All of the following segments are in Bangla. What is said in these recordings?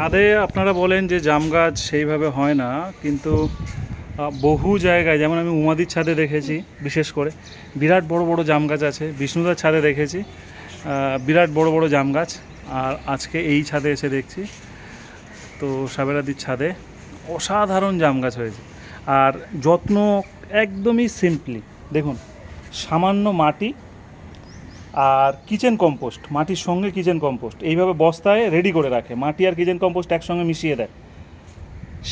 ছাদে আপনারা বলেন যে জাম গাছ সেইভাবে হয় না, কিন্তু বহু জায়গায়, যেমন আমি উমাদির ছাদে দেখেছি, বিশেষ করে, বিরাট বড় বড় জাম গাছ আছে, বিষ্ণুদার ছাদে দেখেছি বিরাট বড় বড় জাম গাছ, আর আজকে এই ছাদে এসে দেখছি, তো সাবেরাদির ছাদে অসাধারণ জাম গাছ হয়েছে, আর যত্ন একদমই সিম্পলি দেখুন, সামান্য মাটি আর কিচেন কম্পোস্ট মাটির সঙ্গে কিচেন কম্পোস্ট এইভাবে বস্তায় রেডি করে রাখে। মাটি আর কিচেন কম্পোস্ট একসঙ্গে মিশিয়ে দেয়।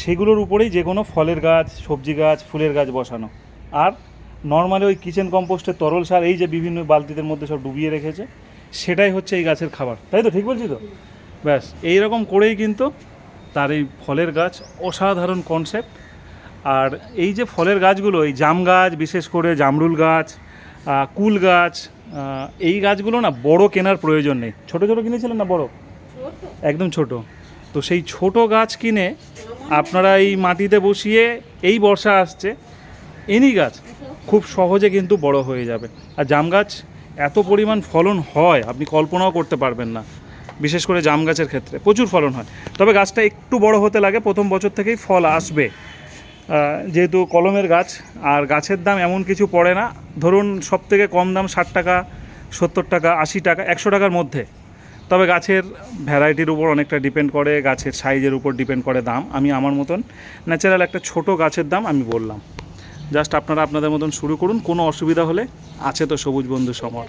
সেগুলোর উপরেই যে কোনো ফলের গাছ, সবজি গাছ, ফুলের গাছ বসানো। আর নর্মালি ওই কিচেন কম্পোস্টের তরল সার, এই যে বিভিন্ন বালতিদের মধ্যে সব ডুবিয়ে রেখেছে, সেটাই হচ্ছে এই গাছের খাবার। তাই তো, ঠিক বলছি তো? ব্যাস এই রকম করেই কিন্তু তার এই ফলের গাছ অসাধারণ কনসেপ্ট আর এই যে ফলের গাছগুলো, এই জাম গাছ, বিশেষ করে জামরুল গাছ কুল গাছ এই গাছগুলো না বড় কেনার প্রয়োজন নেই। ছোট ছোট কিনেছিলেন না বড়? একদম ছোট। তো সেই ছোট গাছ কিনে আপনারা এই মাটিতে বসিয়ে এই বর্ষা আসছে, এনি গাছ খুব সহজে কিন্তু বড় হয়ে যাবে। আর জাম গাছ এত পরিমাণ ফলন হয়, আপনি কল্পনাও করতে পারবেন না, বিশেষ করে জাম গাছের ক্ষেত্রে। প্রচুর ফলন হয়। তবে গাছটা একটু বড় হতে লাগে, প্রথম বছর থেকেই ফল আসবে। যেহেতু কলমের গাছ, আর গাছের দাম এমন কিছু পড়ে না। ধরুন সব থেকে কম দাম ষাট টাকা, সত্তর টাকা, আশি টাকা, একশো টাকার মধ্যে। তবে গাছের ভ্যারাইটির উপর অনেকটা ডিপেন্ড করে, গাছের সাইজের উপর ডিপেন্ড করে দাম। আমি আমার মতন ন্যাচারাল একটা ছোট গাছের দাম আমি বললাম। জাস্ট আপনারা আপনাদের মতন শুরু করুন, কোনো অসুবিধা হলে। আছে তো সবুজ বন্ধু সমর।